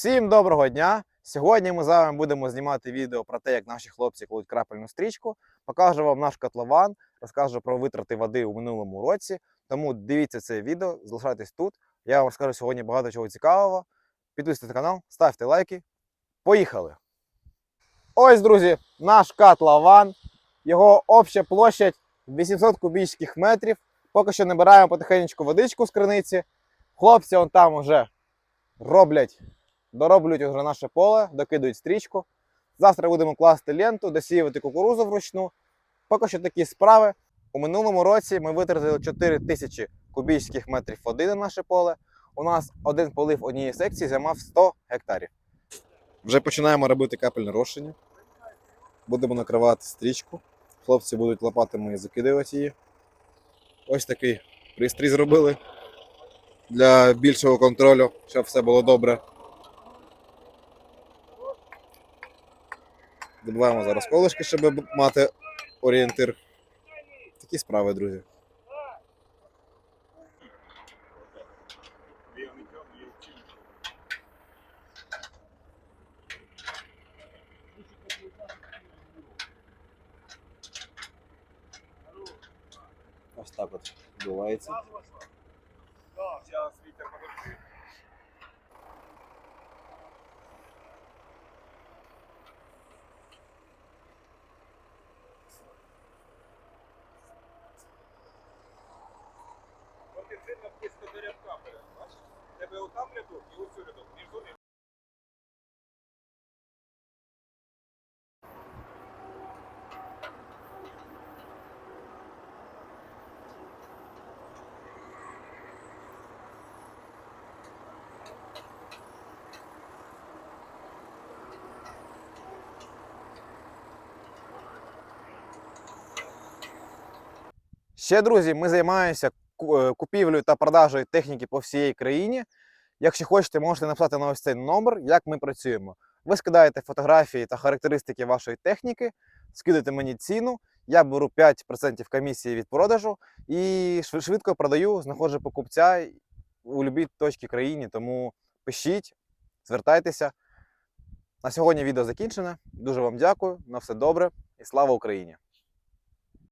Всім доброго дня! Сьогодні ми з вами будемо знімати відео про те, як наші хлопці кладуть крапельну стрічку. Покажу вам наш котлован, розкажу про витрати води у минулому році. Тому дивіться це відео, залишайтесь тут. Я вам розкажу сьогодні багато чого цікавого. Підписуйтесь на канал, ставте лайки. Поїхали! Ось, друзі, наш котлован. Його обща площадь 800 кубічних метрів. Поки що набираємо потихеньку водичку з криниці. Хлопці он там уже роблять, дороблюють вже наше поле, докидують стрічку. Завтра будемо класти ленту, досіювати кукурузу вручну. Поки що такі справи. У минулому році ми витратили 4 тисячі кубічних метрів води на наше поле. У нас один полив однієї секції займав 100 гектарів. Вже починаємо робити капельне розчиння. Будемо накривати стрічку. Хлопці будуть лопатами закидувати її. Ось такий пристрій зробили для більшого контролю, щоб все було добре. Добуваємо зараз колишки, щоб мати орієнтир. Такі справи, друзі. Ось так от відбувається. От і сильно близько до рядка бере, бачиш? Тебе отам рядок і оцю рядок, між ними. Ще, друзі, ми займаємося купівлею та продажею техніки по всій країні. Якщо хочете, можете написати на ось цей номер, як ми працюємо. Ви скидаєте фотографії та характеристики вашої техніки, скидаєте мені ціну, я беру 5% комісії від продажу і швидко продаю, знаходжу покупця у будь-якій точці країни. Тому пишіть, звертайтеся. На сьогодні відео закінчено. Дуже вам дякую. На все добре і слава Україні!